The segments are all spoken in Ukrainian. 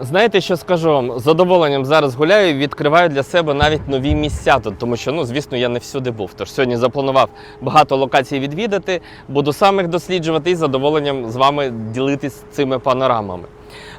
Знаєте, що скажу вам? З задоволенням зараз гуляю, і відкриваю для себе навіть нові місця тут, тому що, ну, звісно, я не всюди був. Тож сьогодні запланував багато локацій відвідати, буду сам їх досліджувати і з задоволенням з вами ділитись цими панорамами.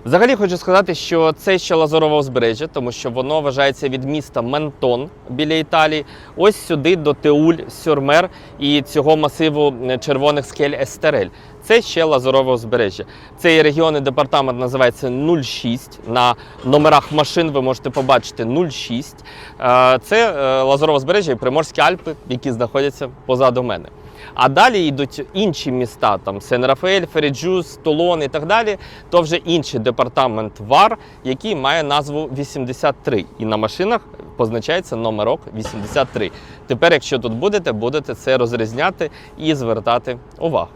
Взагалі хочу сказати, що це ще Лазурове узбережжя, тому що воно вважається від міста Ментон біля Італії, ось сюди до Теуль, Сюрмер і цього масиву е, червоних скель Естерель. Це ще Лазурове узбережжя. Цей регіонний департамент називається 06. На номерах машин ви можете побачити 06. Е, Це е, Лазурове узбережжя і Приморські Альпи, які знаходяться позаду мене. А далі йдуть інші міста, там Сен-Рафаель, Феріджус, Тулон і так далі. То вже інший департамент ВАР, який має назву 83. І на машинах позначається номерок 83. Тепер, якщо тут будете, будете це розрізняти і звертати увагу.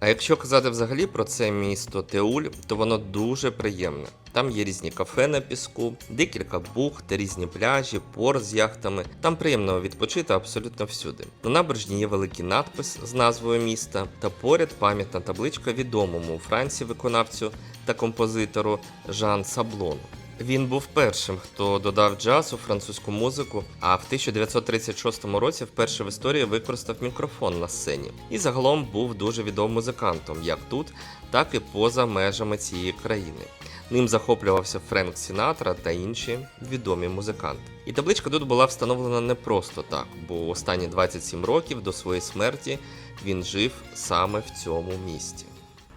А якщо казати взагалі про це місто Теуль, то воно дуже приємне. Там є різні кафе на піску, декілька бухт, різні пляжі, порт з яхтами. Там приємно відпочити абсолютно всюди. На набережні є великий надпис з назвою міста, та поряд пам'ятна табличка відомому у Франції виконавцю та композитору Жан Саблону. Він був першим, хто додав джаз у французьку музику, а в 1936 році вперше в історії використав мікрофон на сцені. І загалом був дуже відомим музикантом, як тут, так і поза межами цієї країни. Ним захоплювався Френк Сінатра та інші відомі музиканти. І табличка тут була встановлена не просто так, бо останні 27 років до своєї смерті він жив саме в цьому місті.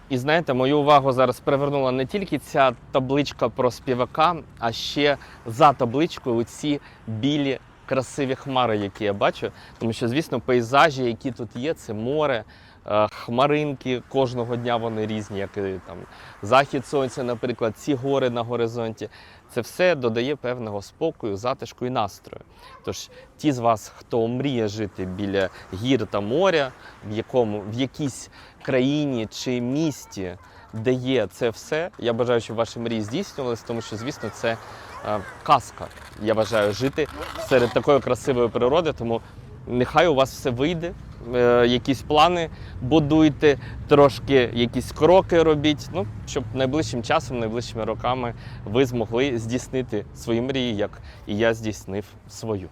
І знаєте, мою увагу зараз привернула не тільки ця табличка про співака, а ще за табличкою ці білі красиві хмари, які я бачу. Тому що, звісно, пейзажі, які тут є, це море, хмаринки. Кожного дня вони різні, як і там захід сонця, наприклад, ці гори на горизонті. Це все додає певного спокою, затишку і настрою. Тож ті з вас, хто мріє жити біля гір та моря, в якому в якійсь країні чи місті, де є це все, я бажаю, щоб ваші мрії здійснювалися, тому що, звісно, це е, казка. Я бажаю жити серед такої красивої природи, тому нехай у вас все вийде. Е, Якісь плани будуйте, трошки якісь кроки робіть, ну щоб найближчим часом, найближчими роками ви змогли здійснити свої мрії, як і я здійснив свою.